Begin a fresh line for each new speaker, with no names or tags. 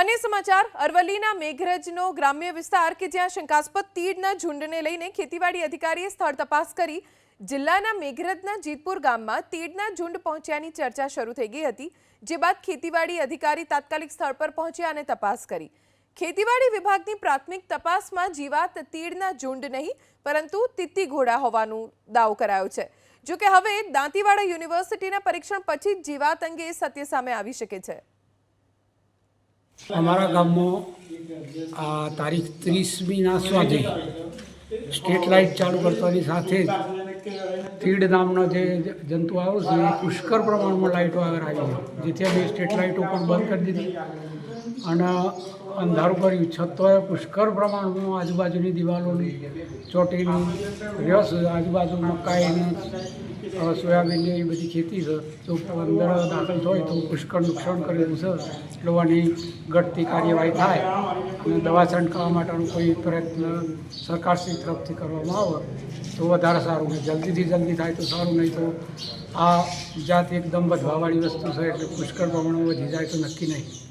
અન્ય સમાચાર, અરવલ્લીના મેઘરજનો ગ્રામ્ય વિસ્તાર કે જ્યાં શંકાસ્પદ તીડના ઝુંડને લઈને ખેતીવાડી અધિકારીએ સ્થળ તપાસ કરી, જિલ્લાના મેઘરજના જીતપુર ગામમાં તીડના ઝુંડ પહોંચ્યાની ચર્ચા શરૂ થઈ ગઈ હતી, જે બાદ ખેતીવાડી અધિકારી તાત્કાલિક સ્થળ પર પહોંચ્યા અને તપાસ કરી. ખેતીવાડી વિભાગની પ્રાથમિક તપાસમાં જીવાત તીડના ઝુંડ નહીં, પરંતુ તિત્તી ઘોડા હોવાનું દાવો કરાયો છે. જો કે હવે દાંતીવાડા યુનિવર્સિટીના પરીક્ષણ પછી જીવાત અંગે સત્ય સામે આવી શકે છે.
અમારા ગામમાં, આ તારીખ ત્રીસમીના સ્વાધે સ્ટ્રીટ લાઇટ ચાલુ કરતાની સાથે જ તીડ નામનો જે જંતુ આવ્યો છે, એ પુષ્કળ પ્રમાણમાં લાઇટો આગળ આવી જેથી અમે સ્ટ્રીટ લાઇટો પણ બંધ કરી દીધી. અને અંધારું કર્યું. છતાંય પુષ્કળ પ્રમાણમાં આજુબાજુની દિવાલોની ચોટીની રસ આજુબાજુ મકાઈની સોયાબીનની એવી બધી ખેતી છે, તો અંદર દાખલ થાય તો પુષ્કળ નુકસાન કરેલું છે. એટલે આની ઘટતી કાર્યવાહી થાય અને દવા છંટકાવવા માટેનો કોઈ પ્રયત્ન સરકારશ્રી તરફથી કરવામાં આવે તો વધારે સારું ને જલ્દીથી જલ્દી થાય તો સારું, નહીં તો આ જાત એકદમ વધવાવાળી વસ્તુ છે એટલે પુષ્કળ પ્રમાણમાં વધી જાય તો નક્કી નહીં.